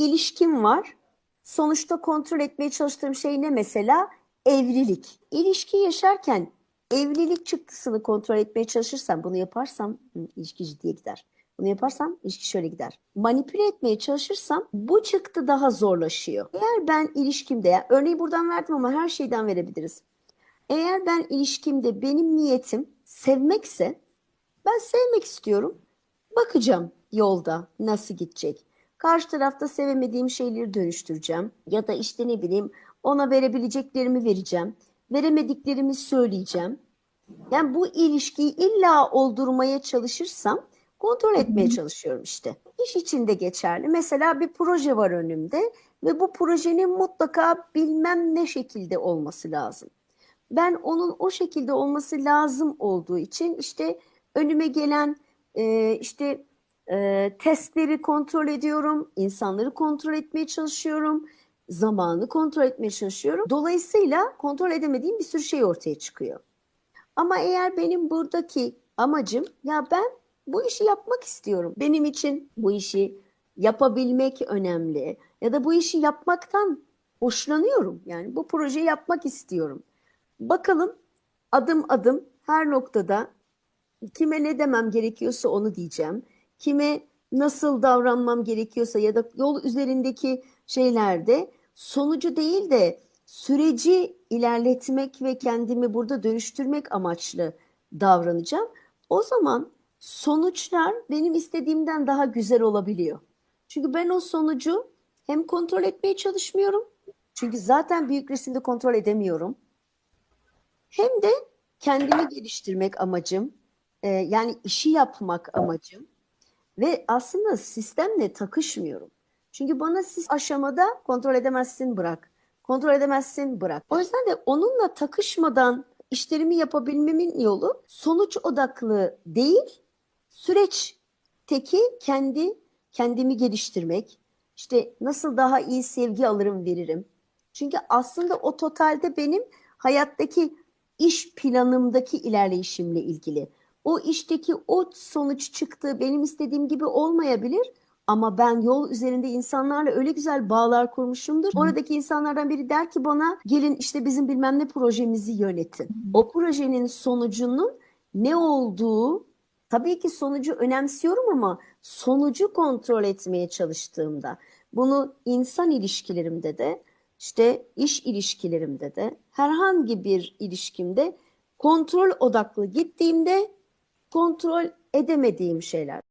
ilişkim var. Sonuçta kontrol etmeye çalıştığım şey ne mesela? Evlilik. İlişki yaşarken evlilik çıktısını kontrol etmeye çalışırsam, bunu yaparsam ilişki ciddiye gider. Bunu yaparsam ilişki şöyle gider. Manipüle etmeye çalışırsam bu çıktı daha zorlaşıyor. Eğer ben ilişkimde, ya örneği buradan verdim ama her şeyden verebiliriz. Eğer ben ilişkimde benim niyetim sevmekse ben sevmek istiyorum. Bakacağım yolda nasıl gidecek. Karşı tarafta sevemediğim şeyleri dönüştüreceğim. Ya da işte ne bileyim ona verebileceklerimi vereceğim. Veremediklerimi söyleyeceğim. Yani bu ilişkiyi illa oldurmaya çalışırsam kontrol etmeye çalışıyorum işte. İş için de geçerli. Mesela bir proje var önümde ve bu projenin mutlaka bilmem ne şekilde olması lazım. Ben onun o şekilde olması lazım olduğu için işte önüme gelen e, işte testleri kontrol ediyorum, insanları kontrol etmeye çalışıyorum, zamanı kontrol etmeye çalışıyorum. Dolayısıyla kontrol edemediğim bir sürü şey ortaya çıkıyor. Ama eğer benim buradaki amacım ya ben bu işi yapmak istiyorum. Benim için bu işi yapabilmek önemli ya da bu işi yapmaktan hoşlanıyorum. Yani bu projeyi yapmak istiyorum. Bakalım adım adım her noktada kime ne demem gerekiyorsa onu diyeceğim. Kime nasıl davranmam gerekiyorsa ya da yol üzerindeki şeylerde sonucu değil de süreci ilerletmek ve kendimi burada dönüştürmek amaçlı davranacağım. O zaman sonuçlar benim istediğimden daha güzel olabiliyor. Çünkü ben o sonucu hem kontrol etmeye çalışmıyorum. Çünkü zaten büyük resimde kontrol edemiyorum. Hem de kendimi geliştirmek amacım, e, yani işi yapmak amacım ve aslında sistemle takışmıyorum. Çünkü bana siz aşamada kontrol edemezsin bırak, kontrol edemezsin bırak. O yüzden de onunla takışmadan işlerimi yapabilmemin yolu sonuç odaklı değil, süreçteki kendi kendimi geliştirmek, işte nasıl daha iyi sevgi alırım veririm. Çünkü aslında o totalde benim hayattaki iş planımdaki ilerleyişimle ilgili. O işteki o sonuç çıktı benim istediğim gibi olmayabilir ama ben yol üzerinde insanlarla öyle güzel bağlar kurmuşumdur. Oradaki insanlardan biri der ki bana gelin işte bizim bilmem ne projemizi yönetin. O projenin sonucunun ne olduğu tabii ki sonucu önemsiyorum ama sonucu kontrol etmeye çalıştığımda bunu insan ilişkilerimde de işte iş ilişkilerimde de herhangi bir ilişkimde kontrol odaklı gittiğimde kontrol edemediğim şeyler.